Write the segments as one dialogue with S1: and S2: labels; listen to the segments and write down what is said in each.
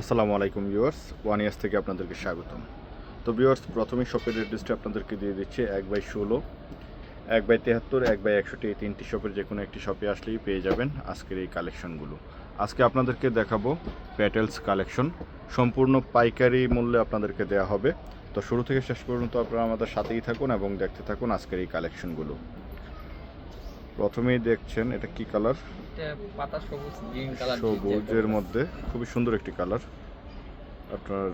S1: আসসালামু আলাইকুম viewers one years থেকে আপনাদেরকে স্বাগতম। তো ভিউয়ার্স প্রথমেই শপের অ্যাড্রেসটা আপনাদেরকে দিয়ে দিচ্ছে, এক বাই ষোলো, এক বাই তেহাত্তর, এক বাই একশোটি এই তিনটি শপের যে কোনো একটি শপে আসলেই পেয়ে যাবেন আজকের এই কালেকশনগুলো আজকে আপনাদেরকে দেখাবো প্যাটেলস কালেকশন সম্পূর্ণ পাইকারি মূল্যে আপনাদেরকে দেওয়া হবে। তো শুরু থেকে শেষ পর্যন্ত আপনারা আমাদের সাথেই থাকুন এবং দেখতে থাকুন আজকের এই কালেকশনগুলো প্রথমেই দেখছেন এটা কি কালার?
S2: পাতা সবুজ গ্রিন কালার
S1: সবুজের মধ্যে। খুবই সুন্দর একটি কালার। আপনার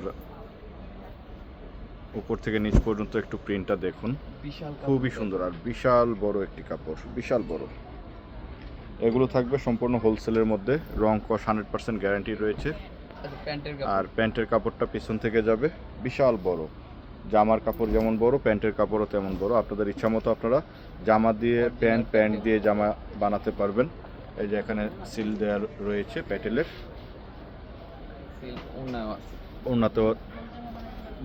S1: উপর থেকে নিচ পর্যন্ত একটু প্রিন্টটা দেখুন।
S2: বিশাল
S1: খুবই সুন্দর আর বিশাল বড় একটি কাপড় বিশাল বড়। এগুলো থাকবে সম্পূর্ণ হোলসেলের মধ্যে রং কস হান্ড্রেড পার্সেন্ট গ্যারান্টি রয়েছে।
S2: আচ্ছা
S1: আর প্যান্টের কাপড়টা পিছন থেকে যাবে বিশাল বড়। জামার কাপড় যেমন বড় প্যান্টের কাপড়ও তেমন বড়। আপনাদের ইচ্ছা মতো আপনারা জামা দিয়ে প্যান্ট প্যান্ট দিয়ে জামা বানাতে পারবেন। এই যে এখানে সিল দেওয়া রয়েছে প্যাটেলের। উন্নত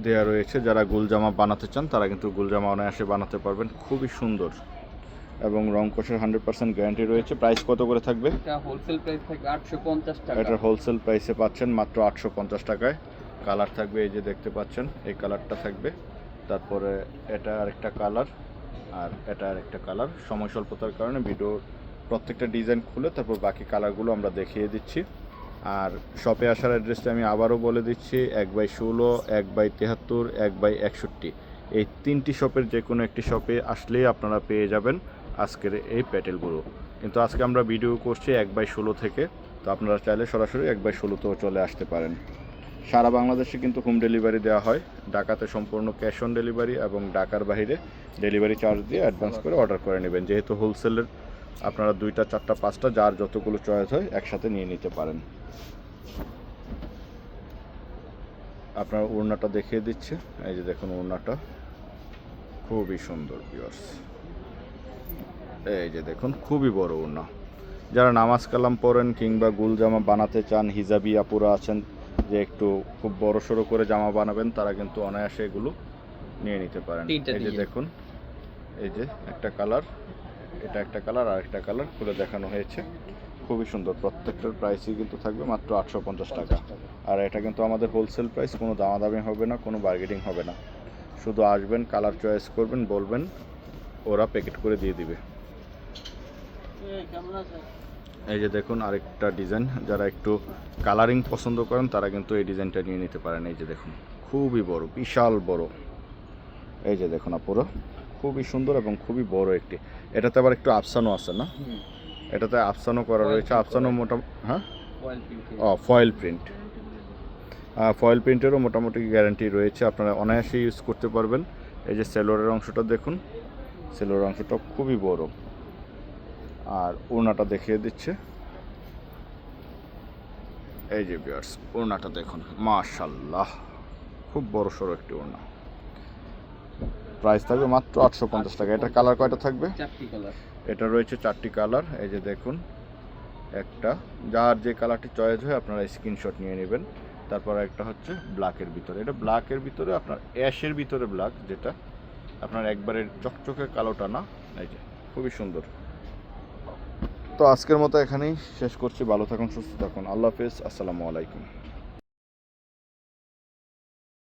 S1: দেওয়া রয়েছে। যারা গুল জামা বানাতে চান তারা কিন্তু গুল জামা অনায়াসে বানাতে পারবেন। খুবই সুন্দর। এবং রং কোষের হান্ড্রেড পার্সেন্ট গ্যারান্টি রয়েছে। প্রাইস কত করে থাকবে?
S2: এটা হোলসেল প্রাইস থাকবে আটশো পঞ্চাশ টাকা।
S1: এটার হোলসেল প্রাইসে পাচ্ছেন মাত্র আটশো পঞ্চাশ টাকায়। কালার থাকবে, এই যে দেখতে পাচ্ছেন, এই কালারটা থাকবে। তারপরে এটা আরেকটা কালার, আর এটা আরেকটা কালার। সময় স্বল্পতার কারণে ভিডিও প্রত্যেকটা ডিজাইন খুলে তারপর বাকি কালারগুলো আমরা দেখিয়ে দিচ্ছি। আর শপে আসার অ্যাড্রেসটা আমি আবারও বলে দিচ্ছি, এক বাই ষোলো, এক বাই তেহাত্তর, এক বাই একষট্টি। এই তিনটি শপের যে কোনো একটি শপে আসলেই আপনারা পেয়ে যাবেন আজকের এই প্যাটেলগুলো। কিন্তু আজকে আমরা ভিডিও করছি এক বাই ষোলো থেকে, তো আপনারা চাইলে সরাসরি এক বাই ষোলোতেও চলে আসতে পারেন। সারা বাংলাদেশে কিন্তু হোম ডেলিভারি দেওয়া হয়। ঢাকাতে সম্পূর্ণ ক্যাশ অন ডেলিভারি এবং ঢাকার বাইরে ডেলিভারি চার্জ দিয়ে অ্যাডভান্স করে অর্ডার করে নেবেন। যেহেতু হোলসেলের আপনারা দুইটা, চারটা, পাঁচটা, যার যতগুলো চয়েস হয় একসাথে নিয়ে নিতে পারেন। আপনার ওড়নাটা দেখিয়ে দিচ্ছে। এই যে দেখুন ওড়নাটা। খুবই সুন্দর পিওর্স এই যে দেখুন, খুবই বড় ওড়না। যারা নামাজ কালাম পড়েন কিংবা গুলজামা বানাতে চান, হিজাবি আপুরা আছেন যে একটু খুব বড় সড়ো করে জামা বানাবেন তারা কিন্তু অনায়াসে এগুলো নিয়ে নিতে পারেন। এই যে দেখুন এই যে একটা কালার এটা একটা কালার আর একটা কালার খুলে দেখানো হয়েছে। খুবই সুন্দর প্রত্যেকটার প্রাইসই কিন্তু থাকবে মাত্র আটশো পঞ্চাশ টাকা। আর এটা কিন্তু আমাদের হোলসেল প্রাইস কোনো দামাদামি হবে না কোনো বার্গেটিং হবে না। শুধু আসবেন কালার চয়েস করবেন বলবেন ওরা প্যাকেট করে দিয়ে দিবে। এই যে দেখুন আরেকটা ডিজাইন যারা একটু কালারিং পছন্দ করেন তারা কিন্তু এই ডিজাইনটা নিয়ে নিতে পারেন। এই যে দেখুন খুবই বড় বিশাল বড়। এই যে দেখুন আপুরা খুবই সুন্দর এবং খুবই বড় একটি। এটাতে আবার একটু আফসানো আছে না? এটাতে আফসানো করা রয়েছে আফসানো হ্যাঁ?
S2: অয়েল প্রিন্ট
S1: ও ফয়েল প্রিন্ট ফয়েল প্রিন্টেরও মোটামুটি গ্যারান্টি রয়েছে আপনারা অনায়াসে ইউজ করতে পারবেন। এই যে সেলোরের অংশটা দেখুন সেলোরের অংশটা খুবই বড়। আর ওড়নাটা দেখিয়ে দিচ্ছে। এই যে বিয়ার্স ওড়নাটা দেখুন মাশাল্লাহ খুব বড় সড়ো একটি ওড়না। প্রাইস থাকবে মাত্র আটশো পঞ্চাশ টাকা। এটা কালার কয়টা থাকবে?
S2: চারটি কালার
S1: এটা রয়েছে চারটি কালার এই যে দেখুন একটা যার যে কালারটি চয়েস হয় আপনারা স্ক্রিনশট নিয়ে নেবেন। তারপর একটা হচ্ছে ব্ল্যাকের ভিতরে। এটা ব্ল্যাকের ভিতরে আপনার অ্যাশের ভিতরে ব্ল্যাক যেটা আপনার একবারে চকচকে কালোটা না। এই যে খুবই সুন্দর। তো আজকের মতো এখানেই শেষ করছি। ভালো থাকুন সুস্থ থাকুন। আল্লাহ হাফেজ। আসসালামু আলাইকুম।